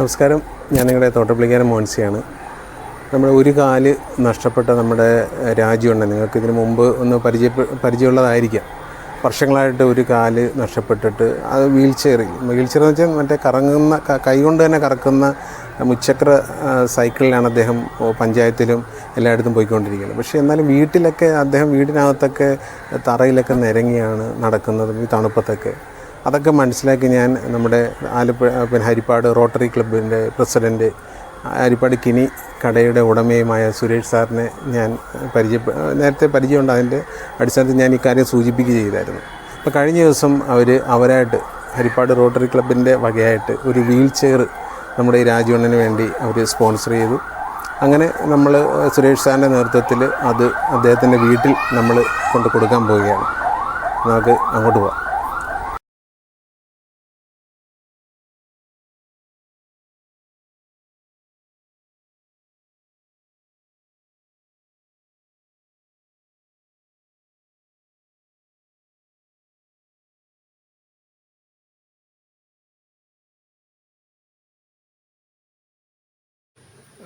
നമസ്കാരം. ഞാൻ നിങ്ങളുടെ തോട്ടപ്പള്ളിക്കാരൻ മോൻസിയാണ്. നമ്മുടെ ഒരു കാൽ നഷ്ടപ്പെട്ട നമ്മുടെ രാജ്യമുണ്ട് നിങ്ങൾക്ക് ഇതിനു മുമ്പ് ഒന്ന് പരിചയ പരിചയമുള്ളതായിരിക്കാം. വർഷങ്ങളായിട്ട് ഒരു കാൽ നഷ്ടപ്പെട്ടിട്ട് അത് വീൽ ചെയറിൽ വീൽ ചെയർ എന്ന് വെച്ചാൽ മറ്റേ കറങ്ങുന്ന കൈകൊണ്ട് തന്നെ കറക്കുന്ന മുച്ചക്ര സൈക്കിളിലാണ് അദ്ദേഹം പഞ്ചായത്തിലും എല്ലായിടത്തും പോയിക്കൊണ്ടിരിക്കുന്നത്. പക്ഷേ എന്നാലും വീട്ടിലൊക്കെ അദ്ദേഹം വീടിനകത്തൊക്കെ തറയിലൊക്കെ നിരങ്ങിയാണ് നടക്കുന്നത് ഈ തണുപ്പത്തൊക്കെ. അതൊക്കെ മനസ്സിലാക്കി ഞാൻ നമ്മുടെ ആലപ്പുഴ പിന്നെ ഹരിപ്പാട് റോട്ടറി ക്ലബിന്റെ പ്രസിഡന്റ് ഹരിപ്പാട് കിനി കടയുടെ ഉടമയുമായ സുരേഷ് സാറിനെ ഞാൻ പരിചയ നേരത്തെ പരിചയമുണ്ട്. അതിന്റെ അടിസ്ഥാനത്തിൽ ഞാൻ ഇക്കാര്യം സൂചിപ്പിക്കുക ചെയ്തായിരുന്നു. അപ്പോൾ കഴിഞ്ഞ ദിവസം അവർ അവരായിട്ട് ഹരിപ്പാട് റോട്ടറി ക്ലബിന്റെ വകയായിട്ട് ഒരു വീൽ ചെയർ നമ്മുടെ ഈ രാജവണ്ണന് വേണ്ടി അവർ സ്പോൺസർ ചെയ്തു. അങ്ങനെ നമ്മൾ സുരേഷ് സാറിന്റെ നേതൃത്വത്തിൽ അത് അദ്ദേഹത്തിന്റെ വീട്ടിൽ നമ്മൾ കൊണ്ട് കൊടുക്കാൻ പോവുകയാണ്. നമുക്ക് അങ്ങോട്ട് പോവാം.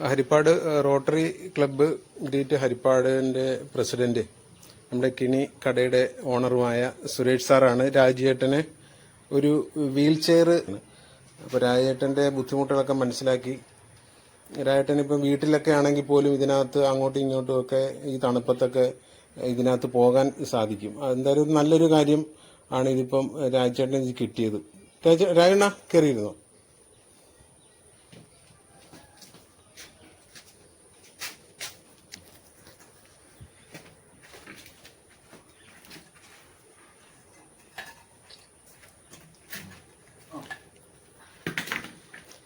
ഹരിപ്പാട് റോട്ടറി ക്ലബ്ബ് ഗ്രീറ്റ് ഹരിപ്പാടിന്റെ പ്രസിഡന്റ് നമ്മുടെ കിണി കടയുടെ ഓണറുമായ സുരേഷ് സാറാണ്. രാജേട്ടനെ ഒരു വീൽ ചെയർ അപ്പോൾ രാജേട്ടന്റെ ബുദ്ധിമുട്ടുകളൊക്കെ മനസ്സിലാക്കി. രാജേട്ടൻ ഇപ്പം വീട്ടിലൊക്കെ ആണെങ്കിൽ പോലും ഇതിനകത്ത് അങ്ങോട്ടും ഇങ്ങോട്ടും ഒക്കെ ഈ തണുപ്പത്തൊക്കെ ഇതിനകത്ത് പോകാൻ സാധിക്കും. എന്തായാലും നല്ലൊരു കാര്യം ആണ് ഇതിപ്പം രാജേട്ടൻ കിട്ടിയത്. രാജ- രാജണ്ണ കയറിയിരുന്നോ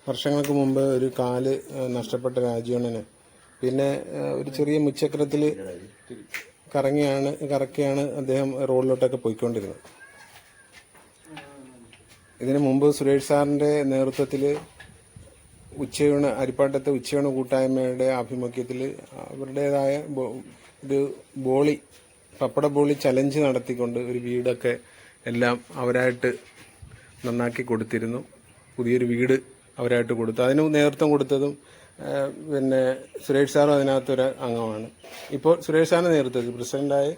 വർഷങ്ങൾക്ക് മുമ്പ് ഒരു കാൽ നഷ്ടപ്പെട്ട രാജീവണ്ണന്. പിന്നെ ഒരു ചെറിയ മുച്ചക്രത്തിൽ കറങ്ങിയാണ് കറക്കിയാണ് അദ്ദേഹം റോഡിലോട്ടൊക്കെ പോയിക്കൊണ്ടിരുന്നത്. ഇതിനു മുമ്പ് സുരേഷ് സാറിന്റെ നേതൃത്വത്തിൽ ഉച്ചയൂണ് അരിപ്പാട്ടത്തെ ഉച്ചയൂണ് കൂട്ടായ്മയുടെ ആഭിമുഖ്യത്തിൽ അവരുടേതായ ഒരു ബോളി പപ്പട ബോളി ചലഞ്ച് നടത്തിക്കൊണ്ട് ഒരു വീടൊക്കെ എല്ലാം അവരായിട്ട് നന്നാക്കി കൊടുത്തിരുന്നു. പുതിയൊരു വീട് അവരായിട്ട് കൊടുത്തു. അതിന് നേതൃത്വം കൊടുത്തതും പിന്നെ സുരേഷ് സാറും അതിനകത്തൊരു അംഗമാണ്. ഇപ്പോൾ സുരേഷ് സാറിന്റെ നേതൃത്വത്തിൽ പ്രസിഡന്റായ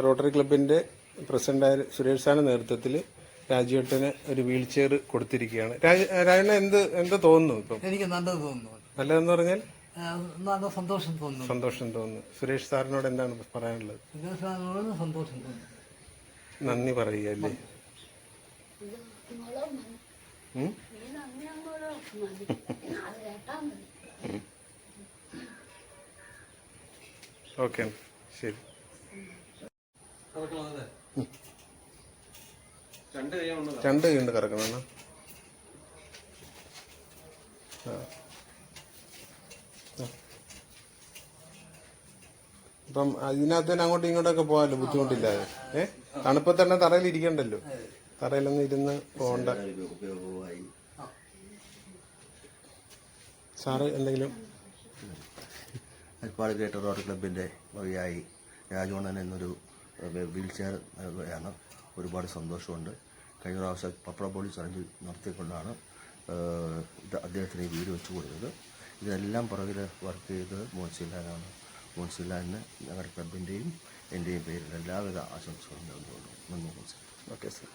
റോട്ടറി ക്ലബിന്റെ പ്രസിഡന്റായ സുരേഷ് സാറിന്റെ നേതൃത്വത്തിൽ രാജുവേട്ടന് ഒരു വീൽ ചെയർ കൊടുത്തിരിക്കുകയാണ്. രാജ- രാജണ്ണ എന്ത് എന്താ തോന്നുന്നു ഇപ്പം? എനിക്ക് നല്ലത് തോന്നുന്നു. നല്ലതെന്ന് പറഞ്ഞാൽ? നല്ല സന്തോഷം തോന്നുന്നു. സന്തോഷം തോന്നുന്നു. സുരേഷ് സാറിനോട് എന്താണ് പറയാനുള്ളത്? സുരേഷ് സാറിനോട് സന്തോഷം തോന്നുന്നു. നന്ദി പറയുക അല്ലേ? ഓക്കെ ശരി. രണ്ട് കൈ ഉണ്ട് കറക്കണം അപ്പം അതിനകത്ത് തന്നെ അങ്ങോട്ടും ഇങ്ങോട്ടൊക്കെ പോകാമല്ലോ ബുദ്ധിമുട്ടില്ലാതെ ഏ? തണുപ്പ് തന്നെ തറയിൽ ഇരിക്കണ്ടല്ലോ. തറയിലൊന്നും ഇരുന്ന് പോകണ്ട. സാറ് എന്തെങ്കിലും ഹരിപ്പാട് ഗ്രേറ്റർ റോഡ് ക്ലബിന്റെ വഴിയായി രാജവണ്ണൻ എന്നൊരു വീൽ ചെയർ ആണ് ഒരുപാട് സന്തോഷമുണ്ട്. കഴിഞ്ഞ പ്രാവശ്യം പപ്പട പോളി ചലഞ്ച് നടത്തിക്കൊണ്ടാണ് അദ്ദേഹത്തിന് ഈ വീട് വെച്ച് കൊടുത്തത്. ഇതെല്ലാം പുറകിൽ വർക്ക് ചെയ്തത് മോൻസിലാനാണ് മോൻസിലാന് ഞങ്ങളുടെ ക്ലബിന്റെയും എന്റെയും പേരിൽ എല്ലാവിധ ആശംസകളും നൽകുന്നുണ്ട് നന്ദി മോൻസിലാൻ ഓക്കെ സാർ.